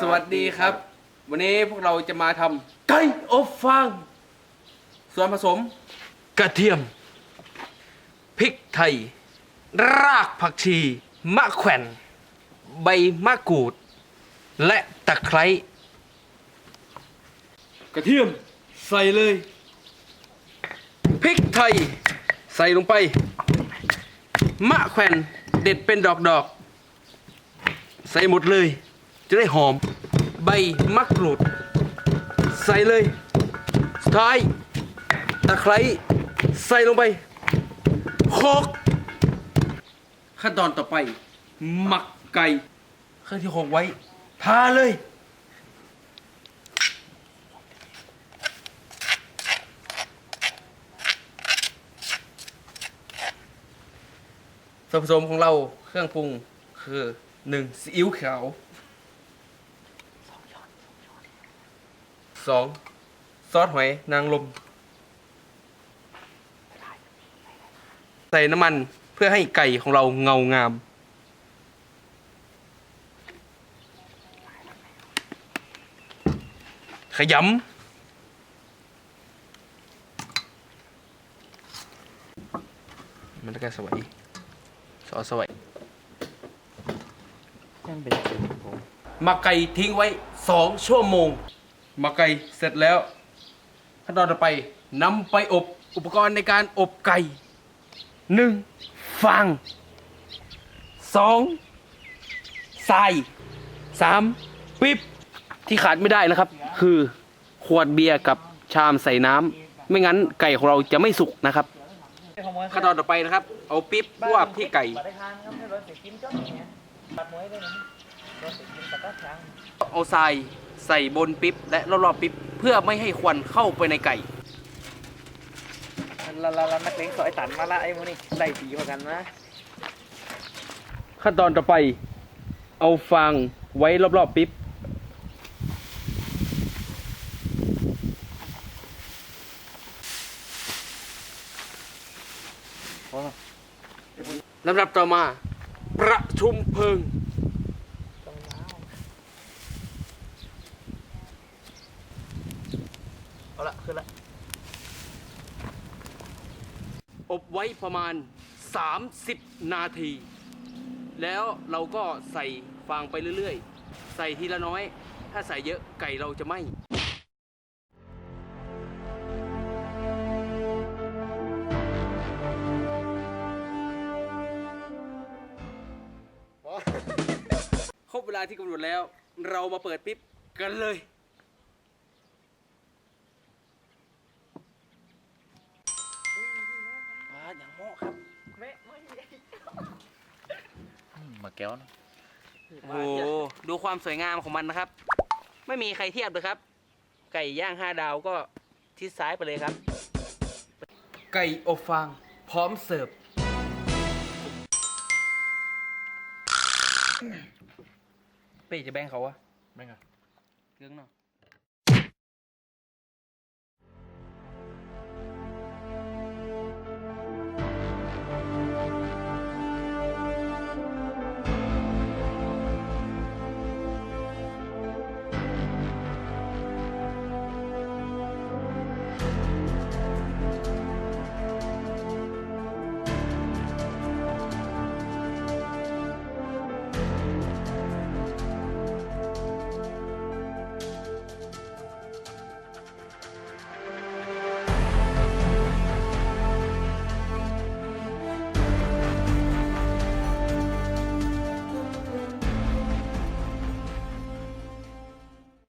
สวัสดีครับ วันนี้พวกเราจะมาทำไก่อบฟาง ส่วนผสม กระเทียม พริกไทย รากผักชี มะแขวน ใบมะกรูด และตะไคร้กระเทียมใส่เลย พริกไทย ใส่ลงไป มะแขวนเด็ดเป็นดอกๆ ใส่หมดเลย จะได้หอม ใบมะกรูด ใส่เลย สุดท้ายตะไคร้ใส่ลงไปโคกขั้นตอนต่อไป หมักไก่เครื่องที่โคกไว้ ทาเลย ส่วนผสมของเราเครื่องปรุงคือหนึ่งซีอิ๊วขาว สองซอสหอยนางรมใส่น้ำมันเพื่อให้ไก่ของเราเงางาม ขยำมันก็สวยซอสสวยยังเป็นสิ่งผมหมักไก่ทิ้งไว้สองชั่วโมงห มักไก่เสร็จแล้วขั้นตอนต่อไปนำไปอบอุปกรณ์ในการอบไก่หนึ่งฟางสองทรายสามปิ๊บที่ขาดไม่ได้นะครับ คือขวดเบียร์กับชามใส่น้ำไม่งั้นไก่ของเราจะไม่สุกนะครับขั้นตอนต่อไปนะครับ เอาปิ๊บวบที่ไก่มาได้ทานครับให้รถเสร็จกินจ้างเงี้ยตัดมวยด้ไหมรถเสร็จกินตัดตัดช้าง เอาทรายใส่บนปิ๊บและรอบๆปิ๊บเพื่อไม่ให้ควันเข้าไปในไก่ละละละนักเลงสอยตันมาละไอ้โมนี่ไล่ตีมากันนะขั้นตอนต่อไป เอาฟางไว้รอบๆปิ๊บลำดับต่อมา ประชุมเพลิง เอา ละ ขึ้นละ อบไว้ประมาณ 30 นาที แล้วเราก็ใส่ฟางไปเรื่อยๆ ใส่ทีละน้อย ถ้าใส่เยอะไก่เราจะไหม้ครบเวลาที่กำหนดแล้ว เรามาเปิดปิ๊บกันเลย อย่างโม่ครับแม่ไม่มาแก้วนะโอ้โหดูความสวยงามของมันนะครับ ไม่มีใครเทียบเลยครับ ไก่ย่างห้าดาวก็ทิศซ้ายไปเลยครับ ไก่อบฟางพร้อมเสิร์ฟเป้จะแบ่งเขาวะแม่งอะเรื่องเนาะ